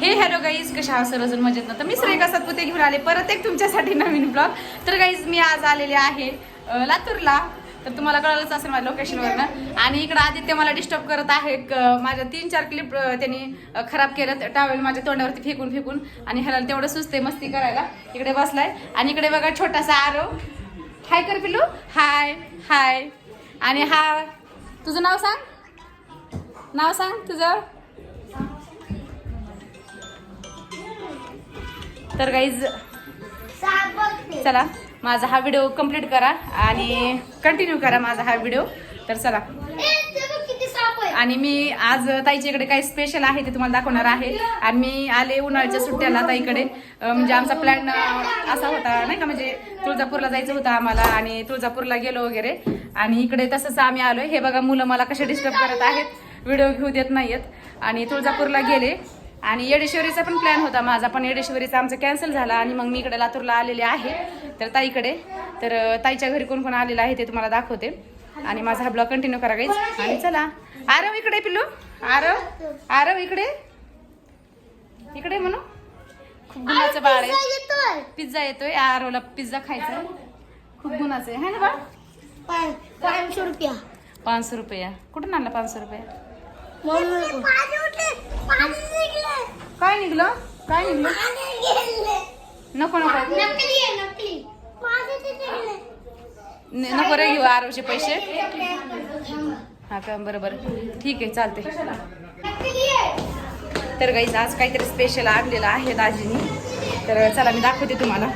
हे hello guys कशा आहात? सर्वजण मजेत ना? तर मी श्रेका सातपुते घेऊन आले. परत एक तुमच्यासाठी नवीन ब्लॉग तर गाईज मी आज आलेले आहे लातूरला. तर तुम्हाला कळलंच असेल माझ्या लोकेशनवरनं आणि इकडं आदित्य मला डिस्टर्ब करत आहे. क- माझ्या तीन चार क्लिप त्यांनी खराब केलं टावेल माझ्या तोंडावरती फेकून फेकून. आणि ह्याला तेवढं सुचते मस्ती करायला. इकडे बसलाय. आणि इकडे बघा छोटासा आरव हाय कर पिलू हाय हाय आणि हा तुझं नाव सांग? नाव सांग तुझं? तर गाईज चला माझा हा व्हिडिओ कंप्लीट करा आणि कंटिन्यू करा माझा हा व्हिडिओ तर चला. आणि मी आज ताईच्या इकडे काही स्पेशल आहे ते तुम्हाला दाखवणार आहे. आणि मी आले उन्हाळ्याच्या सुट्ट्याला ताईकडे. म्हणजे आमचा प्लॅन असा होता नाही का? म्हणजे तुळजापूरला जायचं होतं आम्हाला आणि तुळजापूरला गेलो वगैरे. आणि इकडे तसंच आम्ही आलोय. हे बघा मुलं मला कसे डिस्टर्ब करत आहेत. व्हिडिओ घेऊ देत नाहीयेत. आणि तुळजापूरला गेले. आणि येडेश्वरीचा पण प्लॅन होता माझा पण येडेश्वरीचा आमचा कॅन्सल झाला आणि मग मी इकडे लातूरला आलेले आहे. तर ताईकडे. तर ताईच्या घरी कोण कोण आलेलं आहे ते तुम्हाला दाखवते. आणि माझा हा ब्लॉग कंटिन्यू करा गाईज आणि चला. आरव इकडे पिल्लू. आरव? आरव इकडे? इकडे म्हणू. खूप गुणाचं बाळ आहे. पिझ्झा येतोय. आरवला पिझ्झा खायचा. खूप गुणाचं आहे. ना बाळ? पाचशे रुपया. पाचशे रुपया. कुठून आणला पाचशे रुपया? काय निघलं? काय निघलं? नको नको. नकली आहे नकली. न- नको रे घेऊ आरवचे पैसे. हा का बरं बरं. ठीक आहे चालते तर गाईज आज काहीतरी स्पेशल आणलेलं आहे दाजीनी. तर चला मी दाखवते तुम्हाला.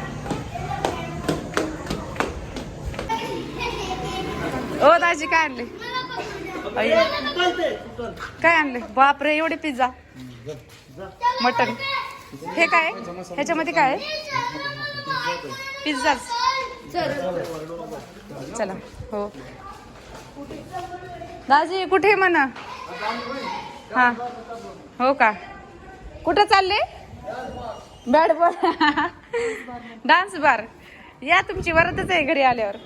ओ दाजी काय आणले. काय आणले बापरे एवढे पिझ्झा मटन हे काय? ह्याच्यामध्ये काय आहे? पिझ्झाच चला हो. दाजी कुठे म्हणा? हा. हो का? कुठं चालले? बॅट बॉल डान्स बार या तुमची वरतच आहे घरी आल्यावर.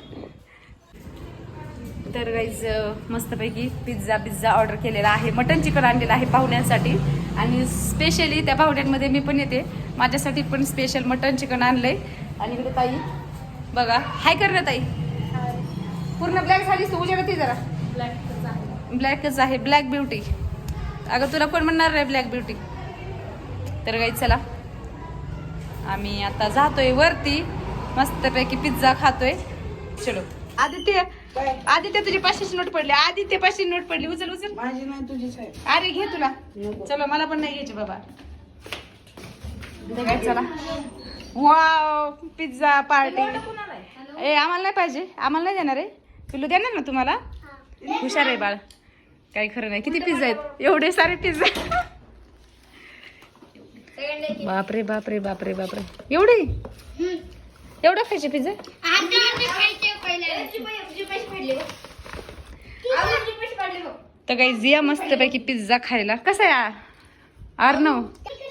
तर गाईज मस्तपैकी पिझ्झा पिझ्झा ऑर्डर केलेला आहे. मटन चिकन आणलेलं आहे पाहुण्यांसाठी. आणि स्पेशली त्या पाहुण्यांमध्ये मी पण येते. माझ्यासाठी पण स्पेशल मटन चिकन आणलंय. आणि इकडे ताई बघा. हाय कर ना ताई. पूर्ण ब्लॅक झालीस तू उजेड ती जरा. ब्लॅकच आहे. ब्लॅक ब्युटी अगं तुला कोण म्हणणार आहे ब्लॅक ब्युटी तर गाई चला. आम्ही आता जातोय वरती. मस्तपैकी पिझ्झा खातोय. चलो. आदित्य आदित्य तुझी पाचशेची नोट पडली. आदित्य पाचशे नोट पडली. उचल उचल. माझी नाही तुझीच आहे. अरे घे तुला. चलो मला पण नाही घ्यायची बाबा. काय चला. Wow pizza party. ए आम्हाला नाही पाहिजे. आम्हाला नाही देणार आहे. पिल्लू देणार ना तुम्हाला हुशार आहे बाळ. काही खरं नाही. किती पिझ्झा आहेत? एवढे सारे पिझ्झा. बापरे बापरे बापरे बापरे. एवढे? एवढं खायचे पिझ्झा? आता खायचे तर काही जिया मस्त पैकी पिझ्झा खायला. कसा आहे आर्नव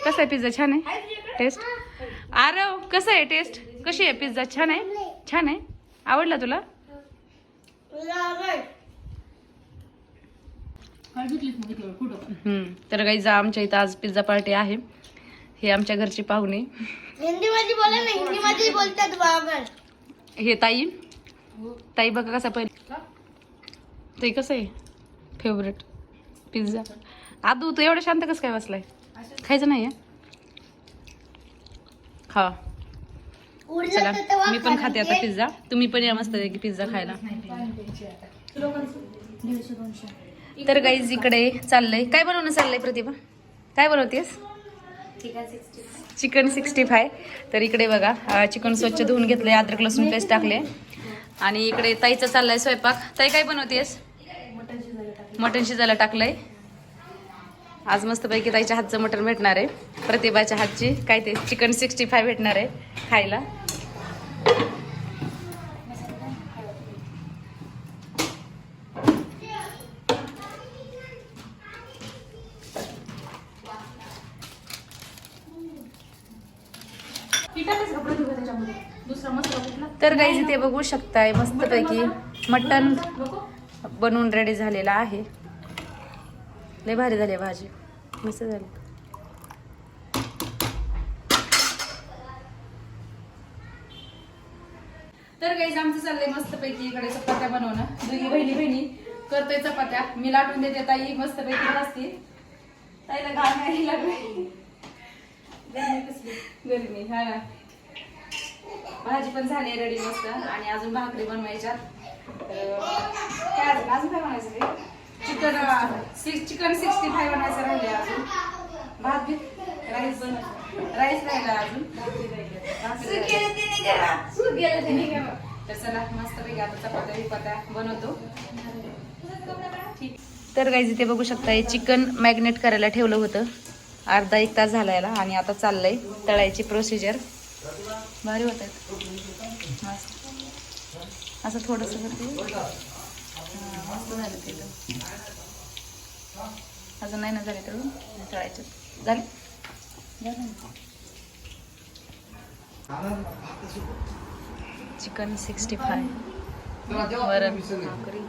कसा आहे पिझ्झा छान आहे? टेस्ट आरव कसं आहे टेस्ट कशी आहे पिझ्झा छान आहे? छान आहे? आवडला तुला? हम्म. तर काही जा आमच्या इथं आज पिझ्झा पार्टी आहे. हे आमच्या घरचे पाहुणे. हिंदी मध्ये बोला ना. हिंदी मध्ये बोलतात बरोबर हे ताई. ताई बघा कसा पहिले. ताई कसं आहे? फेवरेट पिझ्झा आदू तू एवढं शांत कसं काय बसलाय? खायचं नाही खा. चला मी पण खाते आता पिझ्झा तुम्ही पण या मस्त की पिझ्झा खायला. तर गाईज इकडे चाललंय. काय बनवणं चाललंय प्रतिभा? काय बनवतेस? चिकन सिक्स्टी फाय तर इकडे बघा चिकन स्वच्छ धुवून घेतलंय. अद्रक लसूण पेस्ट टाकले आणि इकडे ताईचा चाललाय स्वयंपाक. ताई काय बनवतेस? मटन शिजायला टाकलंय. आज मस्तपैकी ताईच्या हातचं मटण भेटणार आहे. प्रतिभाच्या हातची. काय ते? चिकन सिक्स्टी फाय भेटणार आहे खायला. तर गाईज इथे बघू शकताय मस्तपैकी मटन बनवून रेडी झालेला आहे. लय भारी झाली भाजी. मस्त झाली. तर काही आमचं चाललंय मस्तपैकी इकडे चपात्या बनवणं. दुगी बहिणी बहिणी करतोय चपात्या. मी लाटून देते ताई. मस्तपैकी असते ताईला घाण नाही लागली. गरमी कसली? गरमी हा ना. भाजी पण झाली रेडी मस्त. आणि अजून भाकरी बनवायच्या. काय अजून? अजून काय बनायचं chicken six chicken sixty five बनायचं राहिले अजून. भात बी राईस राईस राहिला अजून. तर चला मस्त पैकी आता चपात्या बिपात्या बनवतो. ठीक तर काही इथे बघू शकता हे चिकन मॅग्नेट करायला ठेवलं होतं. अर्धा एक तास झाला याला आणि आता चाललंय तळायची प्रोसिजर भारी होत आहेत. मस्त. असं थोडंसं करते. मस्त झालं ते. अजून नाही ना झाले तळून तळायचं झाले. Chicken sixty five. वरण भाकरी.